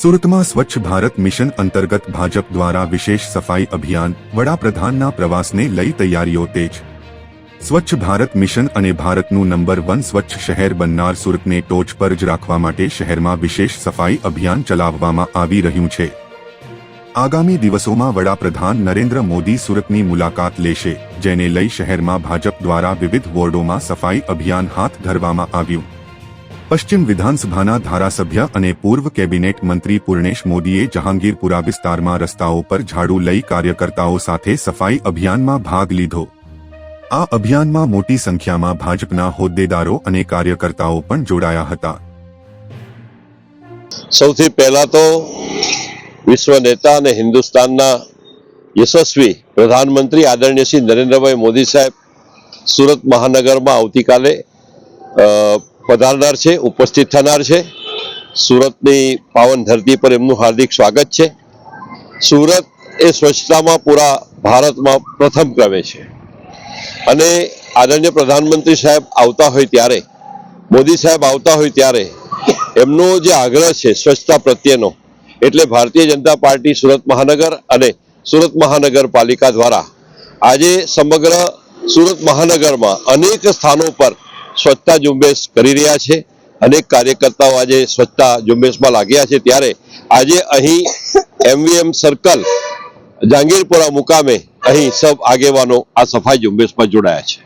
સુરતમાં સ્વચ્છ ભારત મિશન અંતર્ગત ભાજપ દ્વારા વિશેષ સફાઈ અભિયાન વડાપ્રધાનના પ્રવાસને લઈ તૈયારીઓ તેજ. સ્વચ્છ ભારત મિશન અને ભારતનું નંબર વન સ્વચ્છ શહેર બનનાર સુરતને ટોચ પર જ રાખવા માટે શહેરમાં વિશેષ સફાઈ અભિયાન ચલાવવામાં આવી રહ્યું છે. આગામી દિવસોમાં વડાપ્રધાન નરેન્દ્ર મોદી સુરતની મુલાકાત લેશે, જેને લઈ શહેરમાં ભાજપ દ્વારા વિવિધ વોર્ડોમાં સફાઈ અભિયાન હાથ ધરવામાં આવ્યું. પશ્ચિમ વિધાનસભાના ધારાસભ્ય અને પૂર્વ કેબિનેટ મંત્રી પૂર્ણેશ મોદીએ જહાંગીરપુરા વિસ્તારમાં રસ્તાઓ પર ઝાડુ લઈ કાર્યકર્તાઓ સાથે સફાઈ અભિયાનમાં ભાગ લીધો. આ અભિયાનમાં મોટી સંખ્યામાં ભાજપના હોદ્દેદારો અને કાર્યકર્તાઓ પણ જોડાયા હતા. સૌથી પહેલા તો વિશ્વ નેતા અને હિન્દુસ્તાનના યશસ્વી પ્રધાનમંત્રી આદરણીય શ્રી નરેન્દ્રભાઈ મોદી સાહેબ સુરત મહાનગરમાં આવતીકાલે પધારનાર છે, ઉપસ્થિત થનાર છે. સુરતની પાવન ધરતી પર એમનું હાર્દિક સ્વાગત છે. સુરત એ સ્વચ્છતામાં પૂરા ભારતમાં પ્રથમ ક્રમે છે અને આદરણીય પ્રધાનમંત્રી સાહેબ આવતા હોય ત્યારે, મોદી સાહેબ આવતા હોય ત્યારે, એમનો જે આગ્રહ છે સ્વચ્છતા પ્રત્યેનો, એટલે ભારતીય જનતા પાર્ટી સુરત મહાનગર અને સુરત મહાનગરપાલિકા દ્વારા આજે સમગ્ર સુરત મહાનગરમાં અનેક સ્થાનો પર સ્વચ્છતા ઝુંબેશ કરી રહ્યા છે. અનેક કાર્યકર્તાઓ આજે સ્વચ્છતા ઝુંબેશમાં લાગ્યા છે. ત્યારે આજે અહીં એમવીએમ સર્કલ જહાંગીરપુરા મુકામે અહીં સબ આગેવાનો આ સફાઈ ઝુંબેશમાં જોડાયા છે.